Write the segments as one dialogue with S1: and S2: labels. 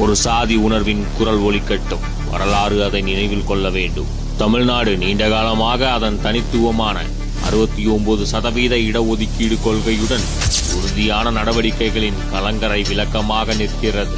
S1: ஒரு சாதி உணர்வின் குரல் ஒலிக்கட்டும் வரலாறு அதை நினைவில் கொள்ள வேண்டும். தமிழ்நாடு நீண்ட காலமாக அதன் தனித்துவமான அறுபத்தி ஒன்பது சதவீத இடஒதுக்கீடு கொள்கையுடன் உறுதியான நடவடிக்கைகளின் கலங்கரை விளக்கமாக நிற்கிறது.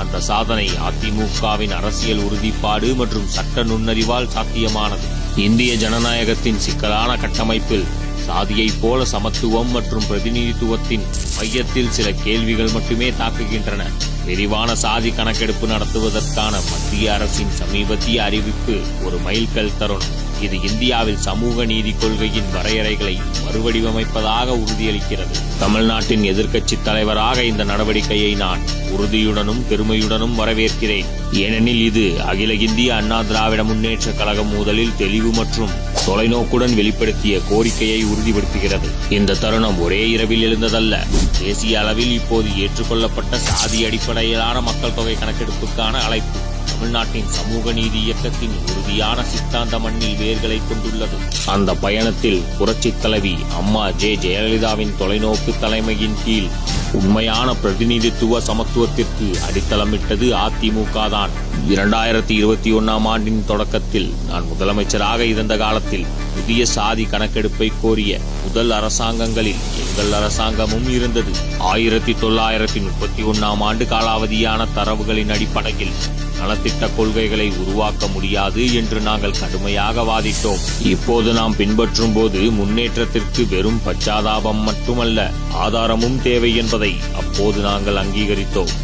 S1: அந்த சாதனை அதிமுகவின் அரசியல் உறுதிப்பாடு மற்றும் சட்ட நுண்ணறிவால் சாத்தியமானது. இந்திய ஜனநாயகத்தின் சிக்கலான கட்டமைப்பில் சாதியைப் போல சமத்துவம் மற்றும் பிரதிநிதித்துவத்தின் மையத்தில் சில கேள்விகள் மட்டுமே தாக்குகின்றன. விரிவான சாதி கணக்கெடுப்பு நடத்துவதற்கான மத்திய அரசின் சமீபத்திய அறிவிப்பு ஒரு மைல்கல் தருணம். இது இந்தியாவில் சமூக நீதி கொள்கையின் வரையறைகளை மறுவடிவமைப்பதாக உறுதியளிக்கிறது. தமிழ்நாட்டின் எதிர்க்கட்சி தலைவராக இந்த நடவடிக்கையை நான் உறுதியுடனும் பெருமையுடனும் வரவேற்கிறேன். ஏனெனில் இது அகில இந்திய அண்ணா திராவிட முன்னேற்ற கழகம் முதலில் தெளிவு மற்றும் தொலைநோக்குடன் வெளிப்படுத்திய கோரிக்கையை உறுதிப்படுத்துகிறது. இந்த தருணம் ஒரே இரவில் எழுந்ததல்ல. தேசிய அளவில் இப்போது ஏற்றுக்கொள்ளப்பட்ட சாதி அடிப்படையிலான மக்கள் தொகை கணக்கெடுப்புக்கான அழைப்பு. தமிழ்நாட்டின் சமூக நீதி இயக்கத்தின் உறுதியான சித்தாந்த மண்ணில் வேர்களை கொண்டுள்ளது. அந்த பயணத்தில் புரட்சி தலைவி அம்மா ஜே ஜெயலலிதாவின் தொலைநோக்கு தலைமையின் கீழ் உண்மையான பிரதிநிதித்துவ சமத்துவத்திற்கு அடித்தளமிட்டது அதிமுக தான் இரண்டாயிரத்தி இருபத்தி ஒன்னாம் ஆண்டின் தொடக்கத்தில் நான் முதலமைச்சராக இருந்த காலத்தில் புதிய சாதி கணக்கெடுப்பை கோரிய முதல் அரசாங்கங்களில் எங்கள் அரசாங்கமும் இருந்தது. ஆயிரத்தி தொள்ளாயிரத்தி முப்பத்தி ஒன்னாம் ஆண்டு காலாவதியான தரவுகளின் அடிப்படையில் நலத்திட்ட கொள்கைகளை உருவாக்க முடியாது என்று நாங்கள் கடுமையாக வாதிட்டோம். இப்போது நாம் பின்பற்றும் போது முன்னேற்றத்திற்கு வெறும் பச்சாதாபம் மட்டுமல்ல ஆதாரமும் தேவை என்பதை அப்போது நாங்கள் அங்கீகரித்தோம்.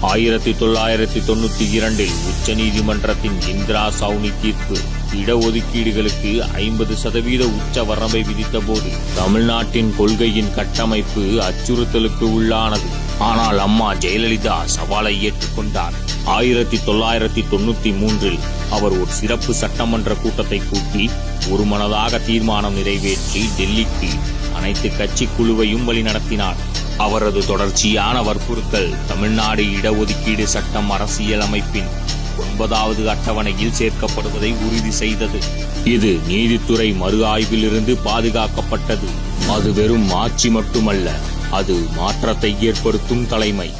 S1: ஆயிரத்தி தொள்ளாயிரத்தி தொண்ணூத்தி இரண்டில் உச்ச நீதிமன்றத்தின் இந்திரா சவுனி தீர்ப்பு இடஒதுக்கீடுகளுக்கு ஐம்பது சதவீத உச்ச வரம்பை விதித்த போது தமிழ்நாட்டின் கொள்கையின் கட்டமைப்பு அச்சுறுத்தலுக்கு உள்ளானது. ஆனால் அம்மா ஜெயலலிதா சவாலை ஏற்றுக்கொண்டார். ஆயிரத்தி தொள்ளாயிரத்தி தொண்ணூத்தி மூன்றில் அவர் ஒரு சிறப்பு சட்டமன்ற கூட்டத்தை கூட்டி ஒருமனதாக தீர்மானம் நிறைவேற்றி டெல்லிக்கு அனைத்து கட்சி குழுவையும் வழிநடத்தினார். அவரது தொடர்ச்சியான வற்புறுத்தல் தமிழ்நாடு இடஒதுக்கீடு சட்டம் அரசியலமைப்பின் ஒன்பதாவது அட்டவணையில் சேர்க்கப்படுவதை உறுதி செய்தது. இது நீதித்துறை மறு ஆய்விலிருந்து பாதுகாக்கப்பட்டது. அது வெறும் ஆட்சி மட்டுமல்ல அது மாற்றத்தை ஏற்படுத்தும் தலைமை.